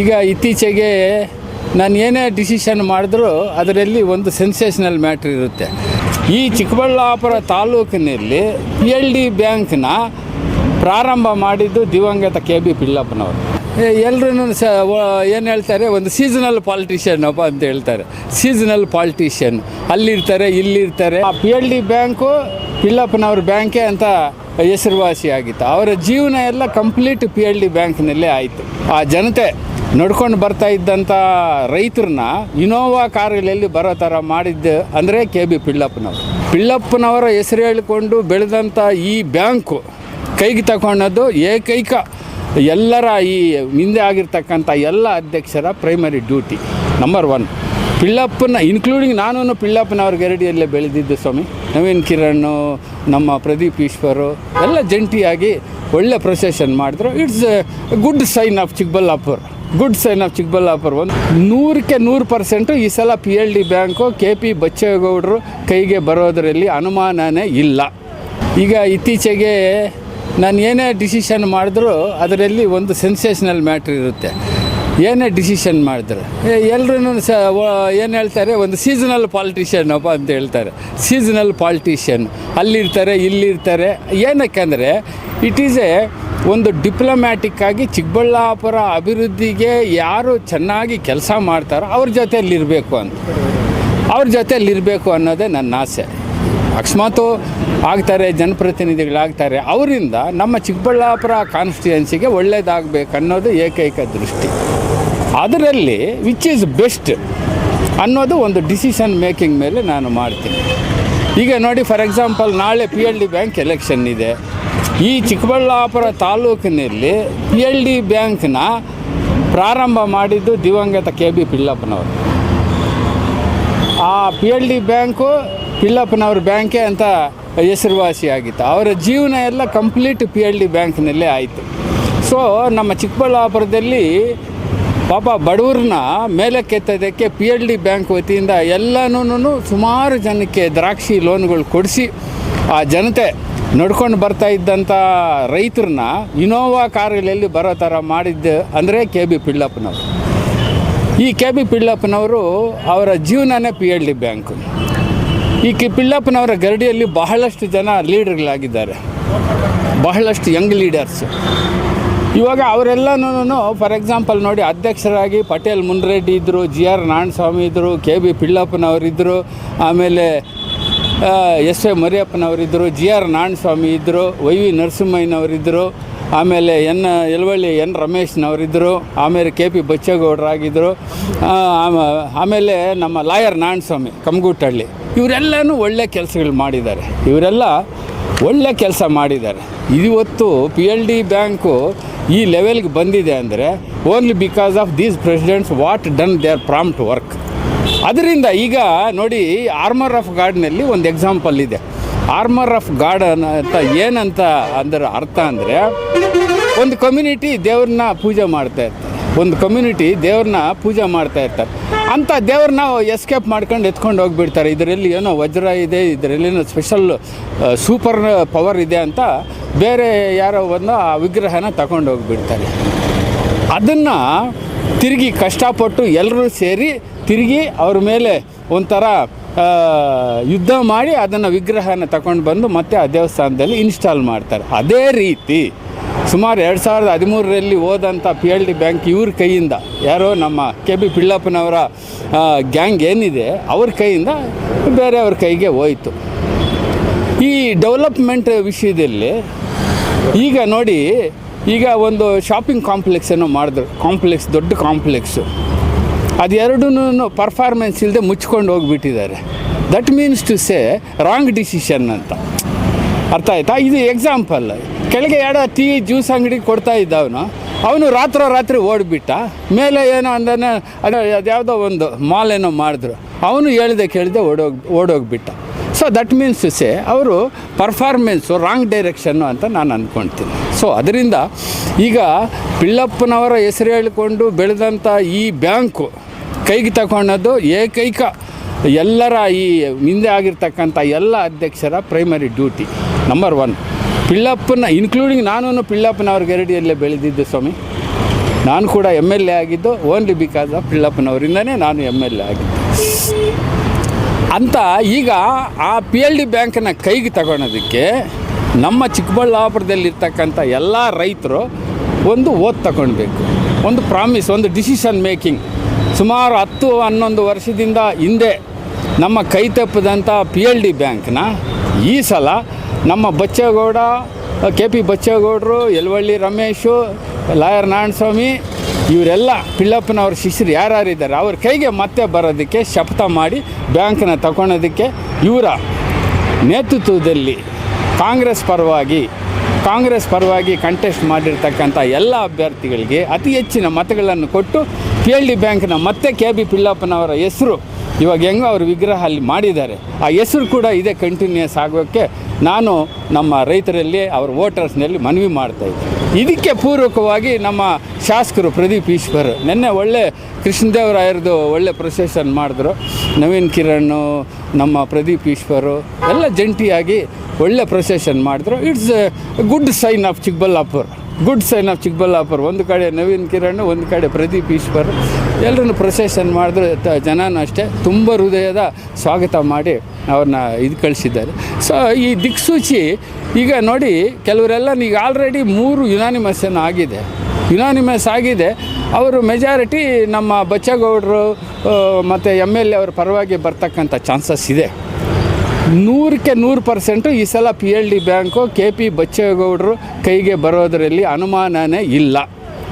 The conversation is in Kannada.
ಈಗ ಇತ್ತೀಚೆಗೆ ನಾನು ಏನೇ ಡಿಸಿಷನ್ ಮಾಡಿದ್ರೂ ಅದರಲ್ಲಿ ಒಂದು ಸೆನ್ಸೇಷನಲ್ ಮ್ಯಾಟ್ರ್ ಇರುತ್ತೆ. ಈ ಚಿಕ್ಕಬಳ್ಳಾಪುರ ತಾಲೂಕಿನಲ್ಲಿ ಪಿ ಎಲ್ ಡಿ ಬ್ಯಾಂಕ್ನ ಪ್ರಾರಂಭ ಮಾಡಿದ್ದು ದಿವಂಗತ ಕೆ ಬಿ ಪಿಳ್ಳಪ್ಪನವರು. ಎಲ್ಲರೂ ಸ ಏನು ಹೇಳ್ತಾರೆ, ಒಂದು ಸೀಸನಲ್ ಪಾಲಿಟಿಷಿಯನ್ ಅಪ್ಪ ಅಂತ ಹೇಳ್ತಾರೆ. ಸೀಸನಲ್ ಪಾಲಿಟಿಷಿಯನ್ ಅಲ್ಲಿರ್ತಾರೆ, ಇಲ್ಲಿರ್ತಾರೆ. ಆ ಪಿ ಎಲ್ ಡಿ ಬ್ಯಾಂಕು ಪಿಳ್ಳಪ್ಪನವ್ರ ಬ್ಯಾಂಕೇ ಅಂತ ಹೆಸರುವಾಸಿಯಾಗಿತ್ತು. ಅವರ ಜೀವನ ಎಲ್ಲ ಕಂಪ್ಲೀಟ್ ಪಿ ಎಲ್ ಡಿ ಬ್ಯಾಂಕ್ನಲ್ಲೇ ಆಯಿತು. ಆ ಜನತೆ ನಡ್ಕೊಂಡು ಬರ್ತಾ ಇದ್ದಂಥ ರೈತರನ್ನ ಇನೋವಾ ಕಾರುಗಳಲ್ಲಿ ಬರೋ ಥರ ಮಾಡಿದ್ದು ಅಂದರೆ ಕೆ ಬಿ ಪಿಳ್ಳಪ್ಪನವರು ಪಿಳ್ಳಪ್ಪನವರ ಹೆಸರು ಹೇಳಿಕೊಂಡು ಬೆಳೆದಂಥ ಈ ಬ್ಯಾಂಕು ಕೈಗೆ ತಗೊಂಡದ್ದು ಏಕೈಕ ಎಲ್ಲರ ಈ ಹಿಂದೆ ಆಗಿರ್ತಕ್ಕಂಥ ಎಲ್ಲ ಅಧ್ಯಕ್ಷರ ಪ್ರೈಮರಿ ಡ್ಯೂಟಿ ನಂಬರ್ ಒನ್ ಪಿಳ್ಳಪ್ಪನ ಇನ್ಕ್ಲೂಡಿಂಗ್ ನಾನು ಪಿಳ್ಳಪ್ಪನವ್ರ ಗೆರಡಿಯಲ್ಲೇ ಬೆಳೆದಿದ್ದು ಸ್ವಾಮಿ. ನವೀನ್ ಕಿರಣ್, ನಮ್ಮ ಪ್ರದೀಪ್ ಈಶ್ವರು ಎಲ್ಲ ಜಂಟಿಯಾಗಿ ಒಳ್ಳೆ ಪ್ರೊಸೆಷನ್ ಮಾಡಿದ್ರು. It's good sign of Chikkaballapura good sign of Chikkaballapura ಒಂದು ನೂರಕ್ಕೆ ನೂರು ಪರ್ಸೆಂಟು ಈ ಸಲ P L D bank K P ಬಚ್ಚೇಗೌಡರು ಕೈಗೆ ಬರೋದರಲ್ಲಿ ಅನುಮಾನನೇ ಇಲ್ಲ. ಈಗ ಇತ್ತೀಚೆಗೆ ನಾನು ಏನೇ ಡಿಸಿಷನ್ ಮಾಡಿದ್ರೂ ಅದರಲ್ಲಿ ಒಂದು ಸೆನ್ಸೇಷನಲ್ ಮ್ಯಾಟ್ರ್ ಇರುತ್ತೆ. ಏನೇ ಡಿಸಿಷನ್ ಮಾಡಿದ್ರು. ಎಲ್ಲರೂ ಸ ಏನು ಹೇಳ್ತಾರೆ? ಒಂದು ಸೀಸನಲ್ ಪಾಲಿಟಿಷಿಯನ್ ಅಪ್ಪ ಅಂತ ಹೇಳ್ತಾರೆ. ಸೀಸನಲ್ ಪಾಲಿಟಿಷಿಯನ್ ಅಲ್ಲಿರ್ತಾರೆ, ಇಲ್ಲಿರ್ತಾರೆ. ಏನಕ್ಕೆ ಅಂದರೆ ಇಟ್ ಈಸ್ ಎ ಒಂದು ಡಿಪ್ಲೊಮ್ಯಾಟಿಕ್ ಆಗಿ ಚಿಕ್ಕಬಳ್ಳಾಪುರ ಅಭಿವೃದ್ಧಿಗೆ ಯಾರು ಚೆನ್ನಾಗಿ ಕೆಲಸ ಮಾಡ್ತಾರೋ ಅವ್ರ ಜೊತೆಯಲ್ಲಿರಬೇಕು ಅಂತ. ಅವ್ರ ಜೊತೆಯಲ್ಲಿರಬೇಕು ಅನ್ನೋದೇ ನನ್ನ ಆಸೆ. ಅಕಸ್ಮಾತು ಆಗ್ತಾರೆ, ಜನಪ್ರತಿನಿಧಿಗಳಾಗ್ತಾರೆ, ಅವರಿಂದ ನಮ್ಮ ಚಿಕ್ಕಬಳ್ಳಾಪುರ ಕಾನ್ಸ್ಟಿಟ್ಯೂನ್ಸಿಗೆ ಒಳ್ಳೇದಾಗಬೇಕು ಅನ್ನೋದು ಏಕೈಕ ದೃಷ್ಟಿ. ಅದರಲ್ಲಿ ವಿಚ್ ಈಸ್ ಬೆಸ್ಟ್ ಅನ್ನೋದು ಒಂದು ಡಿಸಿಷನ್ ಮೇಕಿಂಗ್ ಮೇಲೆ ನಾನು ಮಾಡ್ತೀನಿ. ಈಗ ನೋಡಿ ಫಾರ್ ಎಕ್ಸಾಂಪಲ್ ನಾಳೆ P L D bank election ಇದೆ. ಈ ಚಿಕ್ಕಬಳ್ಳಾಪುರ ತಾಲೂಕಿನಲ್ಲಿ ಪಿ ಎಲ್ ಡಿ ಬ್ಯಾಂಕ್ನ ಪ್ರಾರಂಭ ಮಾಡಿದ್ದು ದಿವಂಗತ ಕೆ ಬಿ ಪಿಳ್ಳಪ್ಪನವರು ಆ ಪಿ ಎಲ್ ಡಿ ಬ್ಯಾಂಕು ಪಿಳ್ಳಪ್ಪನವ್ರ ಬ್ಯಾಂಕೇ ಅಂತ ಹೆಸರುವಾಸಿಯಾಗಿತ್ತು. ಅವರ ಜೀವನ ಎಲ್ಲ ಕಂಪ್ಲೀಟ್ ಪಿ ಎಲ್ ಡಿ ಬ್ಯಾಂಕ್ನಲ್ಲೇ ಆಯಿತು. ಸೊ ನಮ್ಮ ಚಿಕ್ಕಬಳ್ಳಾಪುರದಲ್ಲಿ ಪಾಪ ಬಡವ್ರನ್ನ ಮೇಲಕ್ಕೆತ್ತೋದಕ್ಕೆ ಪಿ ಎಲ್ ಡಿ ಬ್ಯಾಂಕ್ ವತಿಯಿಂದ ಎಲ್ಲನೂ ಸುಮಾರು ಜನಕ್ಕೆ ದ್ರಾಕ್ಷಿ ಲೋನ್ಗಳು ಕೊಡಿಸಿ ಆ ಜನತೆ ನಡ್ಕೊಂಡು ಬರ್ತಾ ಇದ್ದಂಥ ರೈತರನ್ನ ಇನೋವಾ ಕಾರುಗಳಲ್ಲಿ ಬರೋ ಥರ ಮಾಡಿದ್ದು ಅಂದರೆ ಕೆ ಬಿ ಪಿಳ್ಳಪ್ಪನವರು ಈ ಕೆ ಬಿ ಪಿಳ್ಳಪ್ಪನವರು ಅವರ ಜೀವನನೇ ಪಿ ಎಲ್ ಡಿ ಬ್ಯಾಂಕು ಈ ಕೆ ಪಿಳ್ಳಪ್ಪನವರ ಗರಡಿಯಲ್ಲಿ ಬಹಳಷ್ಟು ಜನ ಲೀಡರ್ಗಳಾಗಿದ್ದಾರೆ. ಬಹಳಷ್ಟು ಯಂಗ್ ಲೀಡರ್ಸ್ ಇವಾಗ ಅವರೆಲ್ಲನೂ ಫಾರ್ ಎಕ್ಸಾಂಪಲ್ ನೋಡಿ ಅಧ್ಯಕ್ಷರಾಗಿ ಪಟೇಲ್ ಮುನ್ರೆಡ್ಡಿ ಇದ್ದರು ಜಿ ಆರ್ ನಾರಾಯಣಸ್ವಾಮಿ ಇದ್ದರು ಕೆ ಬಿ ಪಿಳ್ಳಪ್ಪನವರಿದ್ದರು ಆಮೇಲೆ ಎಸ್ ಎ ಮರಿಯಪ್ಪನವರಿದ್ದರು, ಜಿ ಆರ್ ನಾರಾಯಣಸ್ವಾಮಿ ಇದ್ದರು, ವೈ ವಿ ನರಸಿಂಹಯ್ಯನವರಿದ್ದರು, ಆಮೇಲೆ ಎನ್ ಎಲ್ವಳ್ಳಿ ಎನ್ ರಮೇಶ್ನವರಿದ್ದರು, ಆಮೇಲೆ ಕೆ ಪಿ ಬಚ್ಚೇಗೌಡರಾಗಿದ್ದರು ಆಮೇಲೆ ನಮ್ಮ ಲಾಯರ್ ನಾರಾಯಣಸ್ವಾಮಿ ಕಮ್ಗುಟ್ಟಳ್ಳಿ ಇವರೆಲ್ಲನೂ ಒಳ್ಳೆ ಕೆಲಸಗಳು ಮಾಡಿದ್ದಾರೆ. ಇವರೆಲ್ಲ ಒಳ್ಳೆ ಕೆಲಸ ಮಾಡಿದ್ದಾರೆ. ಇವತ್ತು ಪಿ ಎಲ್ ಡಿ ಬ್ಯಾಂಕು ಈ ಲೆವೆಲ್ಗೆ ಬಂದಿದೆ ಅಂದರೆ only because of these presidents what done they are prompt work ಅದರಿಂದ ಈಗ ನೋಡಿ ಆರ್ಮರ್ ಆಫ್ ಗಾರ್ಡ್ನಲ್ಲಿ ಒಂದು ಎಕ್ಸಾಂಪಲ್ ಇದೆ. ಆರ್ಮರ್ ಆಫ್ ಗಾರ್ಡ್ ಅಂತ ಏನಂತ ಅಂದ್ರೆ ಅರ್ಥ ಅಂದರೆ ಒಂದು ಕಮ್ಯುನಿಟಿ ದೇವ್ರನ್ನ ಪೂಜೆ ಮಾಡ್ತಾ ಇರ್ತಾರೆ. ಒಂದು ಕಮ್ಯುನಿಟಿ ದೇವ್ರನ್ನ ಪೂಜೆ ಮಾಡ್ತಾ ಇರ್ತಾರೆ. ಅಂಥ ದೇವ್ರನ್ನ ಎಸ್ಕೇಪ್ ಮಾಡ್ಕೊಂಡು ಎತ್ಕೊಂಡು ಹೋಗ್ಬಿಡ್ತಾರೆ. ಇದರಲ್ಲಿ ಏನೋ ವಜ್ರ ಇದೆ, ಇದರಲ್ಲಿ ಏನೋ ಸ್ಪೆಷಲ್ ಸೂಪರ್ ಪವರ್ ಇದೆ ಅಂತ ಬೇರೆ ಯಾರೋ ಒಂದು ಆ ವಿಗ್ರಹನ ತಗೊಂಡು ಹೋಗ್ಬಿಡ್ತಾರೆ ಅದನ್ನು ತಿರುಗಿ ಕಷ್ಟಪಟ್ಟು ಎಲ್ಲರೂ ಸೇರಿ ತಿರುಗಿ ಅವ್ರ ಮೇಲೆ ಒಂಥರ ಯುದ್ಧ ಮಾಡಿ ಅದನ್ನು ವಿಗ್ರಹನ ತಗೊಂಡು ಬಂದು ಮತ್ತೆ ಆ ದೇವಸ್ಥಾನದಲ್ಲಿ ಇನ್ಸ್ಟಾಲ್ ಮಾಡ್ತಾರೆ. ಅದೇ ರೀತಿ ಸುಮಾರು ಎರಡು ಸಾವಿರದ ಹದಿಮೂರರಲ್ಲಿ ಹೋದಂಥ ಪಿ ಎಲ್ ಡಿ ಬ್ಯಾಂಕ್ ಇವ್ರ ಕೈಯಿಂದ, ಯಾರೋ ನಮ್ಮ ಕೆ ಬಿ ಪಿಳ್ಳಪ್ಪನವರ ಗ್ಯಾಂಗ್ ಏನಿದೆ, ಅವ್ರ ಕೈಯಿಂದ ಬೇರೆಯವ್ರ ಕೈಗೆ ಹೋಯಿತು. ಈ ಡೆವಲಪ್ಮೆಂಟ್ ವಿಷಯದಲ್ಲಿ ಈಗ ನೋಡಿ ಈಗ ಒಂದು ಶಾಪಿಂಗ್ ಕಾಂಪ್ಲೆಕ್ಸ್ ಏನೋ ಮಾಡಿದ್ರು. ಕಾಂಪ್ಲೆಕ್ಸ್ ದೊಡ್ಡ ಕಾಂಪ್ಲೆಕ್ಸು ಅದೆರಡೂ ಪರ್ಫಾರ್ಮೆನ್ಸ್ ಇಲ್ಲದೆ ಮುಚ್ಕೊಂಡು ಹೋಗ್ಬಿಟ್ಟಿದ್ದಾರೆ. That means to say wrong decision ಅಂತ. ಅರ್ಥ ಆಯ್ತಾ? ಇದು ಎಕ್ಸಾಂಪಲ್ ಕೆಳಗೆ ಎರಡ ಟೀ, ಜ್ಯೂಸ್ ಅಂಗಡಿ ಕೊಡ್ತಾ ಇದ್ದವನು, ಅವನು ರಾತ್ರೋ ರಾತ್ರಿ ಓಡಿಬಿಟ್ಟ. ಮೇಲೆ ಏನೋ ಅಂದನೆ ಅದು ಅದ್ಯಾವುದೋ ಒಂದು ಮಾಲ್ ಏನೋ ಮಾಡಿದ್ರು. ಅವನು ಹೇಳ್ದೆ ಕೇಳಿದೆ ಓಡೋಗಿ ಓಡೋಗ್ಬಿಟ್ಟ. ಸೊ ದಟ್ ಮೀನ್ಸ್ ಸೆ ಅವರು ಪರ್ಫಾರ್ಮೆನ್ಸು ರಾಂಗ್ ಡೈರೆಕ್ಷನ್ನು ಅಂತ ನಾನು ಅಂದ್ಕೊಳ್ತೀನಿ ಸೊ ಅದರಿಂದ ಈಗ ಪಿಳ್ಳಪ್ಪನವರ ಹೆಸರು ಹೇಳಿಕೊಂಡು ಬೆಳೆದಂಥ ಈ ಬ್ಯಾಂಕು ಕೈಗೆ ತಗೊಂಡದ್ದು ಏಕೈಕ ಎಲ್ಲರ ಈ ಹಿಂದೆ ಆಗಿರ್ತಕ್ಕಂಥ ಎಲ್ಲ ಅಧ್ಯಕ್ಷರ ಪ್ರೈಮರಿ ಡ್ಯೂಟಿ ನಂಬರ್ ಒನ್ ಪಿಳ್ಳಪ್ಪನ ಇನ್ಕ್ಲೂಡಿಂಗ್ ನಾನು ಪಿಳ್ಳಪ್ಪನವ್ರ ಗೆರಡಿಯಲ್ಲೇ ಬೆಳೆದಿದ್ದು ಸ್ವಾಮಿ. ನಾನು ಕೂಡ ಎಂ ಎಲ್ ಎ ಆಗಿದ್ದು ಓನ್ಲಿ ಬಿಕಾಸ್ ಆಫ್ ಪಿಳ್ಳಪ್ಪನವರಿಂದನೇ ನಾನು ಎಂ ಎಲ್ ಎ ಆಗಿದ್ದು. ಅಂತ ಈಗ ಆ ಪಿ ಎಲ್ ಡಿ ಬ್ಯಾಂಕನ್ನು ಕೈಗೆ ತಗೊಳೋದಕ್ಕೆ ನಮ್ಮ ಚಿಕ್ಕಬಳ್ಳಾಪುರದಲ್ಲಿರ್ತಕ್ಕಂಥ ಎಲ್ಲ ರೈತರು ಒಂದು ಓದ್ ತಗೊಳ್ಬೇಕು. ಒಂದು ಪ್ರಾಮಿಸ್, ಒಂದು ಡಿಸಿಷನ್ ಮೇಕಿಂಗ್. ಸುಮಾರು ಹತ್ತು, ಹನ್ನೊಂದು ವರ್ಷದಿಂದ ಹಿಂದೆ ನಮ್ಮ ಕೈ ತಪ್ಪಿದಂಥ ಪಿ ಎಲ್ ಡಿ ಬ್ಯಾಂಕ್ನ ಈ ಸಲ ನಮ್ಮ ಬಚ್ಚೇಗೌಡ, ಕೆ ಪಿ ಬಚ್ಚೇಗೌಡರು ಯಲ್ವಳ್ಳಿ ರಮೇಶು, ಲಾಯರ್ ನಾರಾಯಣಸ್ವಾಮಿ ಇವರೆಲ್ಲ ಪಿಳ್ಳಪ್ಪನವ್ರ ಶಿಷ್ಯರು ಯಾರ್ಯಾರಿದ್ದಾರೆ? ಅವ್ರ ಕೈಗೆ ಮತ್ತೆ ಬರೋದಕ್ಕೆ ಶಪಥ ಮಾಡಿ ಬ್ಯಾಂಕನ್ನ ತಗೊಳೋದಕ್ಕೆ ಇವರ ನೇತೃತ್ವದಲ್ಲಿ ಕಾಂಗ್ರೆಸ್ ಪರವಾಗಿ ಕಾಂಗ್ರೆಸ್ ಪರವಾಗಿ ಕಂಟೆಸ್ಟ್ ಮಾಡಿರ್ತಕ್ಕಂಥ ಎಲ್ಲ ಅಭ್ಯರ್ಥಿಗಳಿಗೆ ಅತಿ ಹೆಚ್ಚಿನ ಮತಗಳನ್ನು ಕೊಟ್ಟು ಪಿ ಎಲ್ ಡಿ ಬ್ಯಾಂಕ್ನ ಮತ್ತೆ ಕೆ ಬಿ ಪಿಳ್ಳಪ್ಪನವರ ಹೆಸರು ಇವಾಗ ಹೆಂಗೋ ಅವ್ರ ವಿಗ್ರಹ ಅಲ್ಲಿ ಮಾಡಿದ್ದಾರೆ. ಆ ಹೆಸರು ಕೂಡ ಇದೇ ಕಂಟಿನ್ಯೂಸ್ ಆಗೋಕ್ಕೆ ನಾನು ನಮ್ಮ ರೈತರಲ್ಲಿ, ಅವ್ರ ವೋಟರ್ಸ್ನಲ್ಲಿ ಮನವಿ ಮಾಡ್ತಾಯಿದ್ದೆ ಇದಕ್ಕೆ ಪೂರ್ವಕವಾಗಿ ನಮ್ಮ ಶಾಸಕರು ಪ್ರದೀಪ್ ಈಶ್ವರ್, ನಿನ್ನೆ ಒಳ್ಳೆ ಕೃಷ್ಣದೇವರಾಯರದು ಒಳ್ಳೆ ಪ್ರೊಸೆಷನ್ ಮಾಡಿದ್ರು. ನವೀನ್ ಕಿರಣ್, ನಮ್ಮ ಪ್ರದೀಪ್ ಈಶ್ವರು, ಎಲ್ಲ ಜಂಟಿಯಾಗಿ ಒಳ್ಳೆ ಪ್ರೊಸೆಷನ್ ಮಾಡಿದ್ರು. It's good sign of Chikkaballapura good sign of Chikkaballapura. ಒಂದು ಕಡೆ ನವೀನ್ ಕಿರಣ್, ಒಂದು ಕಡೆ ಪ್ರದೀಪ್ ಈಶ್ವರ್. ಎಲ್ಲರನ್ನು ಪ್ರೊಸೆಷನ್ ಮಾಡಿದ್ರು ತ ಜನನೂ ಅಷ್ಟೇ ತುಂಬ ಹೃದಯದ ಸ್ವಾಗತ ಮಾಡಿ ಅವ್ರನ್ನ ಇದು ಕಳಿಸಿದ್ದಾರೆ. ಸೊ ಈ ದಿಕ್ಸೂಚಿ, ಈಗ ನೋಡಿ ಕೆಲವರೆಲ್ಲ ಈಗ ಆಲ್ರೆಡಿ ಮೂರು ಯುನಾನಿಮಸ್ ಏನೋ ಆಗಿದೆ. ಯುನಾನಿಮಸ್ ಆಗಿದೆ. ಅವರು ಮೆಜಾರಿಟಿ ನಮ್ಮ ಬಚ್ಚಗೌಡರು ಮತ್ತು ಎಂ ಎಲ್ ಎ ಅವ್ರ ಪರವಾಗಿ ಬರ್ತಕ್ಕಂಥ ಚಾನ್ಸಸ್ ಇದೆ. ನೂರಕ್ಕೆ ನೂರು ಪರ್ಸೆಂಟು ಈ ಸಲ P L D bank K P ಬಚ್ಚೇಗೌಡರು ಕೈಗೆ ಬರೋದರಲ್ಲಿ ಅನುಮಾನನೇ ಇಲ್ಲ.